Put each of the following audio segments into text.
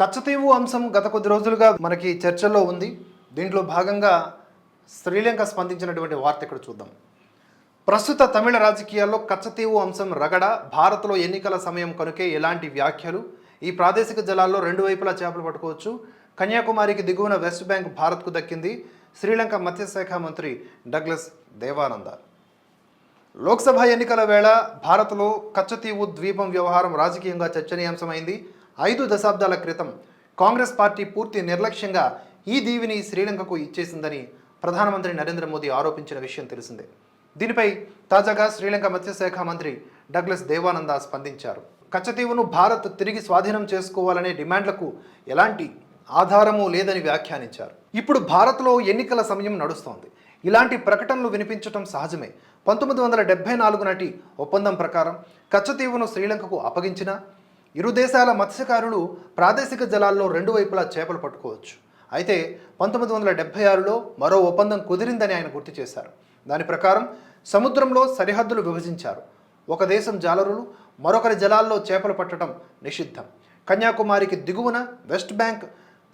కచ్చతీవు అంశం గత కొద్ది రోజులుగా మనకి చర్చల్లో ఉంది. దీంట్లో భాగంగా శ్రీలంక స్పందించినటువంటి వార్త ఇక్కడ చూద్దాం. ప్రస్తుత తమిళ రాజకీయాల్లో కచ్చతీవు అంశం రగడ భారత్లో ఎన్నికల సమయం కనుకే ఎలాంటి వ్యాఖ్యలు? ఈ ప్రాదేశిక జలాల్లో రెండు వైపులా చేపలు పట్టుకోవచ్చు. కన్యాకుమారికి దిగువన వెస్ట్ బ్యాంక్ భారత్కు దక్కింది. శ్రీలంక మత్స్యశాఖ మంత్రి డగ్లస్ దేవానంద. లోక్సభ ఎన్నికల వేళ భారత్లో కచ్చతీవు ద్వీపం వ్యవహారం రాజకీయంగా చర్చనీయాంశమైంది. ఐదు దశాబ్దాల క్రితం కాంగ్రెస్ పార్టీ పూర్తి నిర్లక్ష్యంగా ఈ దీవిని శ్రీలంకకు ఇచ్చేసిందని ప్రధానమంత్రి నరేంద్ర మోదీ ఆరోపించిన విషయం తెలిసిందే. దీనిపై తాజాగా శ్రీలంక మత్స్యశాఖ మంత్రి డగ్లస్ దేవానంద స్పందించారు. కచ్చతీవును భారత్ తిరిగి స్వాధీనం చేసుకోవాలనే డిమాండ్లకు ఎలాంటి ఆధారము లేదని వ్యాఖ్యానించారు. ఇప్పుడు భారత్లో ఎన్నికల సమయం నడుస్తోంది. ఇలాంటి ప్రకటనలు వినిపించటం సహజమే. పంతొమ్మిది వందల డెబ్బై నాలుగు నాటి ఒప్పందం ప్రకారం కచ్చతీవును శ్రీలంకకు అప్పగించిన ఇరు దేశాల మత్స్యకారులు ప్రాదేశిక జలాల్లో రెండు వైపులా చేపలు పట్టుకోవచ్చు. అయితే పంతొమ్మిది వందల డెబ్బై ఆరులో మరో ఒప్పందం కుదిరిందని ఆయన గుర్తు చేశారు. దాని ప్రకారం సముద్రంలో సరిహద్దులు విభజించారు. ఒక దేశం జాలరులు మరొకరి జలాల్లో చేపలు పట్టడం నిషిద్ధం. కన్యాకుమారికి దిగువన వెస్ట్ బ్యాంక్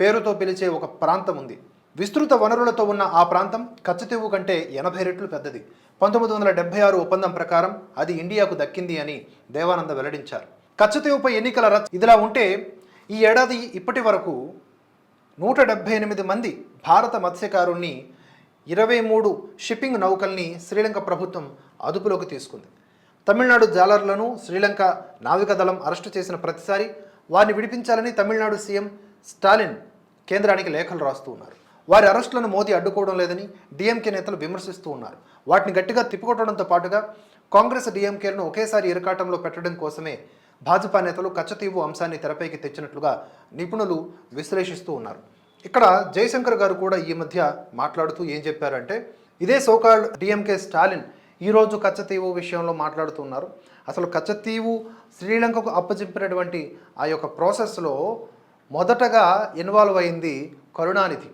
పేరుతో పిలిచే ఒక ప్రాంతం ఉంది. విస్తృత వనరులతో ఉన్న ఆ ప్రాంతం కచ్చతీవు కంటే ఎనభై రెట్లు పెద్దది. పంతొమ్మిది వందల డెబ్బై ఆరు ఒప్పందం ప్రకారం అది ఇండియాకు దక్కింది అని దేవానంద వెల్లడించారు. కచ్చతీవుపై ఎన్నికల రచ ఇదిలా ఉంటే ఈ ఏడాది ఇప్పటి వరకు నూట డెబ్బై ఎనిమిది మంది భారత మత్స్యకారుణ్ణి ఇరవై మూడు షిప్పింగ్ నౌకల్ని శ్రీలంక ప్రభుత్వం అదుపులోకి తీసుకుంది. తమిళనాడు జాలర్లను శ్రీలంక నావికాదళం అరెస్టు చేసిన ప్రతిసారి వారిని విడిపించాలని తమిళనాడు సీఎం స్టాలిన్ కేంద్రానికి లేఖలు రాస్తూ ఉన్నారు. వారి అరెస్టులను మోదీ అడ్డుకోవడం లేదని డిఎంకే నేతలు విమర్శిస్తూ ఉన్నారు. వాటిని గట్టిగా తిప్పుకొట్టడంతో పాటుగా కాంగ్రెస్ డిఎంకేలను ఒకేసారి ఇరకాటంలో పెట్టడం కోసమే భాజపా నేతలు కచ్చతీవు అంశాన్ని తెరపైకి తెచ్చినట్లుగా నిపుణులు విశ్లేషిస్తూ ఉన్నారు. ఇక్కడ జయశంకర్ గారు కూడా ఈ మధ్య మాట్లాడుతూ ఏం చెప్పారంటే ఇదే సోకాల్డ్ డిఎంకే స్టాలిన్ ఈరోజు కచ్చతీవు విషయంలో మాట్లాడుతున్నారు అసలు కచ్చతీవు శ్రీలంకకు అప్పచెప్పినటువంటి ఆ యొక్క ప్రాసెస్లో మొదటగా ఇన్వాల్వ్ అయింది కరుణానిధి.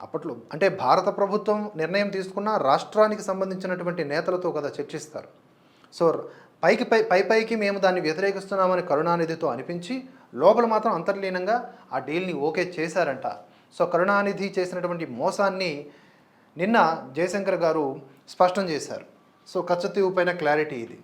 అప్పట్లో అంటే భారత ప్రభుత్వం నిర్ణయం తీసుకున్న రాష్ట్రానికి సంబంధించినటువంటి నేతలతో కదా చర్చిస్తారు. సో పైకి పై పై పైకి మేము దాన్ని వ్యతిరేకిస్తున్నామని కరుణానిధితో అనిపించి లోపల మాత్రం అంతర్లీనంగా ఆ డీల్ని ఓకే చేశారంట. సో కరుణానిధి చేసినటువంటి మోసాన్ని నిన్న జయశంకర్ గారు స్పష్టం చేశారు. సో కచ్చతీవు పైన క్లారిటీ ఇది.